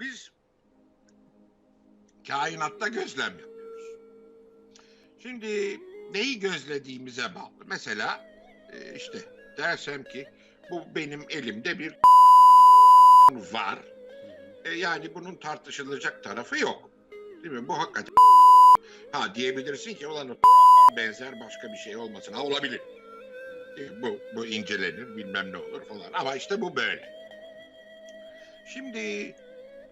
Biz kainatta gözlem yapıyoruz. Şimdi neyi gözlediğimize bağlı. Mesela e, işte dersem ki bu benim elimde bir var. E, yani bunun tartışılacak tarafı yok. Değil mi? Bu hakikaten ha diyebilirsin ki olan benzer başka bir şey olmasın. Ha olabilir. E, bu, bu incelenir bilmem ne olur falan. Ama işte bu böyle. Şimdi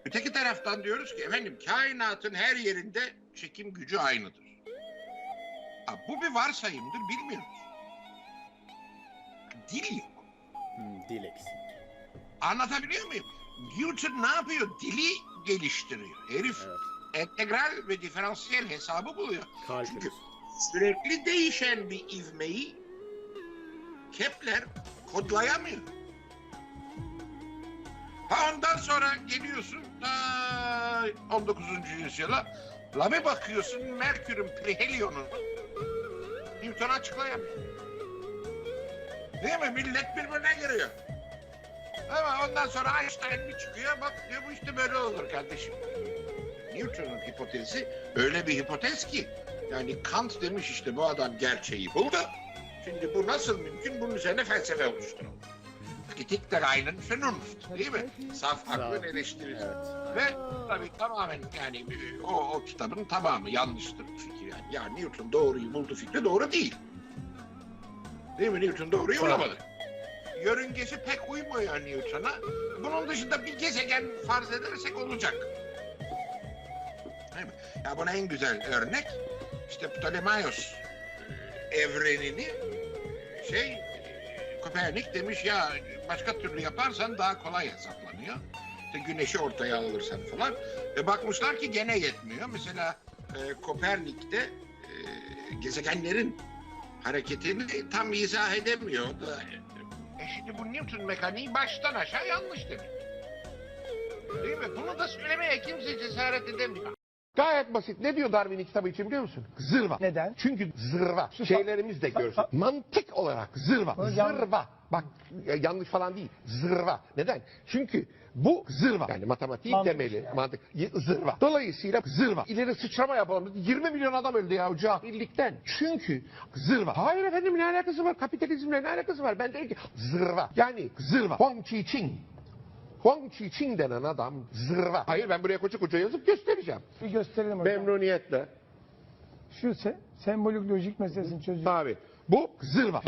öteki taraftan diyoruz ki efendim kainatın her yerinde çekim gücü aynıdır. Ha, bu bir varsayımdır bilmiyoruz. Dil yok. Hmm, dil eksik. Anlatabiliyor muyum? Newton ne yapıyor? Dili geliştiriyor. Herif Evet. entegral ve diferansiyel hesabı buluyor. Kalkülüs. Çünkü sürekli değişen bir ivmeyi Kepler kodlayamıyor. Ha ondan sonra geliyorsun ta 19. yüzyıla la bir bakıyorsun Merkür'ün perihelyonunu Newton açıklayamıyor. Değil mi? Millet birbirine giriyor. Ama ondan sonra Einstein bir çıkıyor bak diyor bu işte böyle olur kardeşim. Newton'un hipotezi öyle bir hipotez ki yani Kant demiş işte bu adam gerçeği buldu. Şimdi bu nasıl mümkün? Bunun üzerine felsefe oluşturalım. Kritik der einen Vernunft değil mi? Saf aklın eleştirisi. Evet. Ve tabii tamamen yani e, o, o kitabın tamamı yanlıştır bu fikir yani. Ya Newton doğruyu buldu fikri doğru değil. Değil mi? Newton doğruyu bulamadı. Yörüngesi pek uymuyor Newton'a. Bunun dışında bir gezegen farz edersek olacak. Değil mi? Ya buna en güzel örnek işte Ptolemaios e, evrenini şey e, Kopernik demiş ya başka türlü yaparsan daha kolay hesaplanıyor. İşte güneşi ortaya alırsan falan. Ve bakmışlar ki gene yetmiyor. Mesela e, Kopernik'te e, gezegenlerin hareketini tam izah edemiyor. Da, e şimdi bu Newton mekaniği baştan aşağı yanlış demek. Değil mi? Bunu da söylemeye kimse cesaret edemiyor. Gayet basit. Ne diyor Darwin'in kitabı için biliyor musun? Zırva. Neden? Çünkü zırva. Şeylerimiz de görsün. Mantık olarak zırva. Zırva. Bak yanlış falan değil. Zırva. Neden? Çünkü bu zırva. Yani matematiğin Mantık temeli. yani. Mantık. Zırva. Dolayısıyla zırva. İleri sıçrama yapalım. 20 milyon adam öldü ya cahillikten. Çünkü zırva. Hayır efendim ne alakası var? Kapitalizmle ne alakası var? Ben derim ki zırva. Yani zırva. Huang Chi Ching. Huang Chi Ching denen adam zırva. Hayır ben buraya koca koca yazıp göstereceğim. Bir gösterelim hocam. Memnuniyetle. Şu se sembolik lojik meselesini çözüyor. Abi bu zırva.